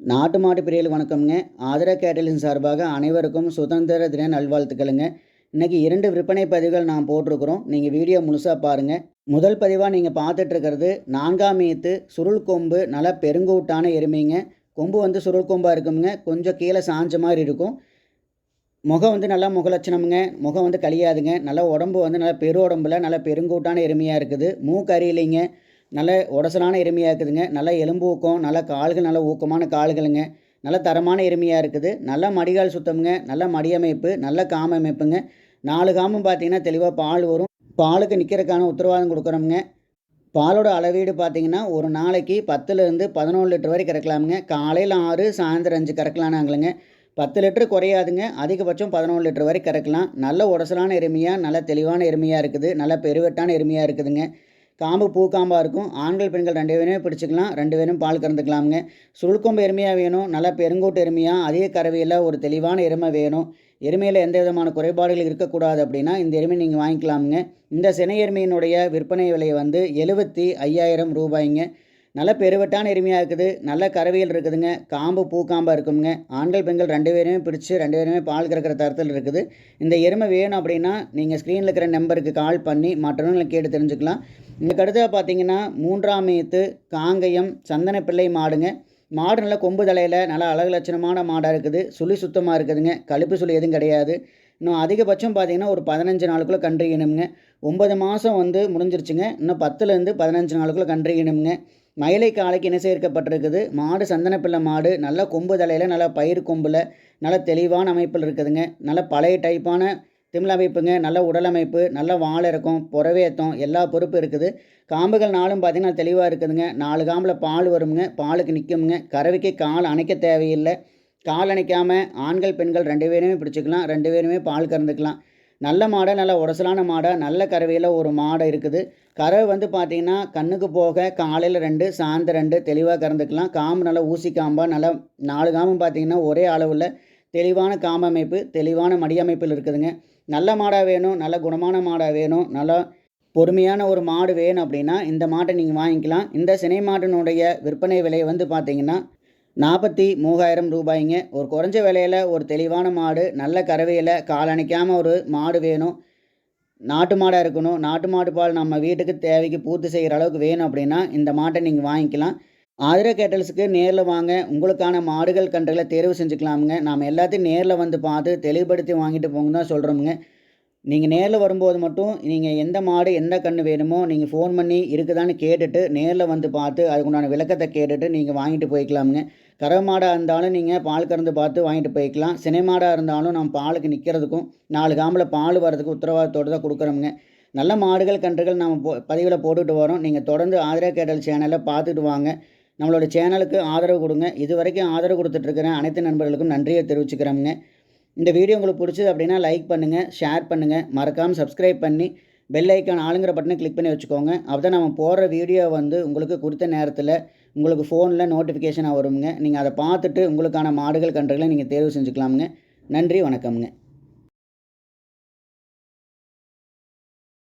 நாட்டு மாட்டு பிரியல் வணக்கம்ங்க. ஆதர கேட்டலின் சார்பாக அனைவருக்கும் சுதந்திர தின நல்வாழ்த்துக்களுங்க. இன்றைக்கி இரண்டு விற்பனை பதிவுகள் நான் போட்டிருக்கிறோம். நீங்கள் வீடியோ முழுசாக பாருங்கள் முதல் பதிவாக நீங்கள் பார்த்துட்ருக்கிறது நான்காம் மீத்து சுருள் கொம்பு நல்லா பெருங்கூட்டான எருமைங்க. கொம்பு வந்து சுருள் கொம்பாக இருக்குங்க கொஞ்சம் கீழே சாஞ்ச மாதிரி இருக்கும். முகம் வந்து நல்லா முகலட்சணமுங்க. முகம் வந்து கழியாதுங்க. நல்லா உடம்பு வந்து நல்லா பெரு உடம்புல நல்லா பெருங்கூட்டான எருமையாக இருக்குது. மூக்கறியிலைங்க நல்ல உடசலான எருமையாக இருக்குதுங்க. நல்ல எலும்பு ஊக்கம் நல்ல கால்கள் நல்ல ஊக்கமான கால்களுங்க. நல்ல தரமான எருமையாக இருக்குது. நல்ல மடிகால் சுத்தமுங்க. நல்ல மடியமைப்பு நல்ல காம அமைப்புங்க நாலு காமும் பார்த்தீங்கன்னா தெளிவாக பால் வரும். பாலுக்கு நிற்கிறதுக்கான உத்தரவாதம் கொடுக்குறோமுங்க. பாலோட அளவீடு பார்த்தீங்கன்னா ஒரு நாளைக்கு பத்துலேருந்து பதினோரு லிட்டர் வரை கறக்கலாமுங்க. காலையில் ஆறு சாயந்தரம் அஞ்சு கறக்கலானாங்களுங்க. பத்து லிட்டர் குறையாதுங்க. அதிகபட்சம் பதினோரு லிட்டர் வரை கறக்கலாம். நல்ல உடசலான எருமையாக நல்ல தெளிவான எருமையாக இருக்குது. நல்ல பெருவெட்டான எருமையாக இருக்குதுங்க. காம்பு பூக்காம்பாக இருக்கும். ஆண்கள் பெண்கள் ரெண்டு பேருமே பிடிச்சிக்கலாம். ரெண்டு பேரும் பால் கறந்துக்கலாமுங்க. சுருள்கொம்பு எருமையாக வேணும். நல்லா பெருங்கோட்டு எருமையாக அதே கறவையில் ஒரு தெளிவான எருமை வேணும். எருமையில் எந்த விதமான குறைபாடுகள் இருக்கக்கூடாது அப்படின்னா இந்த எருமை நீங்கள் வாங்கிக்கலாமுங்க. இந்த சினை எருமையினுடைய விற்பனை விலை வந்து எழுபத்தி ஐயாயிரம் ரூபாய்ங்க. நல்ல பெருவட்டான எருமையாக இருக்குது. நல்ல கறவையில் இருக்குதுங்க. காம்பு பூக்காம்பாக இருக்குங்க ஆண்கள் பெண்கள் ரெண்டு பேருமே பிடிச்சி ரெண்டு பேருமே பால் கறக்கிற தரத்தில் இருக்குது. இந்த எருமை வேணும் அப்படின்னா நீங்கள் ஸ்க்ரீனில் இருக்கிற நம்பருக்கு கால் பண்ணி மற்றவங்களை கேட்டு தெரிஞ்சுக்கலாம். இதுக்கு அடுத்தது பார்த்தீங்கன்னா மூன்றாம் ஏத்து காங்கயம் சந்தனப்பிள்ளை மாடுங்க. மாடு நல்லா கொம்பு தலையில் நல்லா அழகு லட்சணமான மாடாக இருக்குது. சுழி சுத்தமாக இருக்குதுங்க. கழுப்பு சுழி எதுவும் கிடையாது. இன்னும் அதிகபட்சம் பார்த்தீங்கன்னா ஒரு பதினஞ்சு நாளுக்குள்ளே கன்று இனமுங்க ஒன்பது மாதம் வந்து முடிஞ்சிருச்சுங்க. இன்னும் பத்துலேருந்து பதினஞ்சு நாளுக்குள்ளே கன்று இனமுங்க மயிலை காலைக்கு இணை சேர்க்கப்பட்டிருக்குது. மாடு சந்தனப்பிள்ளை மாடு. நல்ல கொம்பு தலையில் நல்லா பயிர் கொம்பில் நல்ல தெளிவான அமைப்பில் இருக்குதுங்க. நல்ல பழைய டைப்பான திமிழ் அமைப்புங்க. நல்ல உடல் அமைப்பு. நல்ல வாழை இருக்கும் புறவேத்தம் எல்லா பொறுப்பும் இருக்குது. காம்புகள் நாளும் பார்த்திங்கன்னா தெளிவாக இருக்குதுங்க. நாலு காம்பில் பால் வருங்க பாலுக்கு நிற்குமுங்க கறவைக்கு கால் அணைக்க தேவையில்லை. கால் அணைக்காமல் ஆண்கள் பெண்கள் ரெண்டு பேருமே பிடிச்சிக்கலாம். ரெண்டு பேருமே பால் கறந்துக்கலாம். நல்ல மாடை நல்ல உடசலான மாடை நல்ல கறவையில் ஒரு மாடை இருக்குது. கறவை வந்து பார்த்திங்கன்னா கண்ணுக்கு போக காலையில் ரெண்டு சாயந்தரம் ரெண்டு தெளிவாக கறந்துக்கலாம். காம்பு நல்லா ஊசி காம்பாக நல்லா நாலு காம்பும் பார்த்திங்கன்னா ஒரே அளவில் தெளிவான காம்பு அமைப்பு தெளிவான மடி அமைப்பில் இருக்குதுங்க. நல்ல மாடாக வேணும் நல்ல குணமான மாடாக வேணும் நல்லா பொறுமையான ஒரு மாடு வேணும் அப்படின்னா இந்த மாட்டை நீங்கள் வாங்கிக்கலாம். இந்த சினை மாட்டினுடைய விற்பனை விலை வந்து பார்த்திங்கன்னா நாற்பத்தி மூவாயிரம் ரூபாய்ங்க. ஒரு குறைஞ்ச விலையில் ஒரு தெளிவான மாடு நல்ல கறவையில் காலணிக்காமல் ஒரு மாடு வேணும். நாட்டு மாடாக இருக்கணும். நாட்டு மாட்டு பால் நம்ம வீட்டுக்கு தேவைக்கு பூர்த்தி செய்கிற அளவுக்கு வேணும் அப்படின்னா இந்த மாட்டை நீங்கள் வாங்கிக்கலாம். ஆதிர கேட்டல்ஸுக்கு நேரில் வாங்க. உங்களுக்கான மாடுகள் கன்றுகளை தேர்வு செஞ்சுக்கலாமுங்க. நாம் எல்லாத்தையும் நேரில் வந்து பார்த்து தெளிவுபடுத்தி வாங்கிட்டு போங்க தான் சொல்கிறோமுங்க நீங்கள் நேரில் வரும்போது மட்டும் நீங்கள் எந்த மாடு எந்த கன்று வேணுமோ நீங்கள் ஃபோன் பண்ணி இருக்குதான்னு கேட்டுட்டு நேரில் வந்து பார்த்து அதுக்குண்டான விளக்கத்தை கேட்டுட்டு நீங்கள் வாங்கிட்டு போய்க்கலாமுங்க. கறவை மாடாக இருந்தாலும் நீங்கள் பால் கறந்து பார்த்து வாங்கிட்டு போய்க்கலாம். சினை மாடாக இருந்தாலும் நம்ம பாலுக்கு நிற்கிறதுக்கும் நாலு காம்பில் பால் வரதுக்கு உத்தரவாதத்தோடு தான் கொடுக்குறோமுங்க. நல்ல மாடுகள் கன்றுகள் நம்ம போ பதிவில் போட்டுட்டு வரோம். நீங்கள் தொடர்ந்து ஆதரவு கேட்டல் சேனலில் பார்த்துட்டு வாங்க. நம்மளோட சேனலுக்கு ஆதரவு கொடுங்க. இது வரைக்கும் ஆதரவு கொடுத்துட்ருக்கிற அனைத்து நண்பர்களுக்கும் நன்றியை தெரிவிச்சுக்கிறோமுங்க. இந்த வீடியோ உங்களுக்கு பிடிச்சது அப்படின்னா லைக் பண்ணுங்கள் ஷேர் பண்ணுங்கள் மறக்காமல் சப்ஸ்கிரைப் பண்ணி பெல் ஐக்கான் ஆளுங்கிற பட்டனை கிளிக் பண்ணி வச்சுக்கோங்க. அப்போ தான் நம்ம போடுற வீடியோ வந்து உங்களுக்கு கொடுத்த நேரத்தில் உங்களுக்கு ஃபோனில் நோட்டிஃபிகேஷனாக வருங்க நீங்கள் அதை பார்த்துட்டு உங்களுக்கான மாடுகள் கன்றுகளை நீங்கள் தேர்வு செஞ்சுக்கலாமுங்க. நன்றி வணக்கம்ங்க.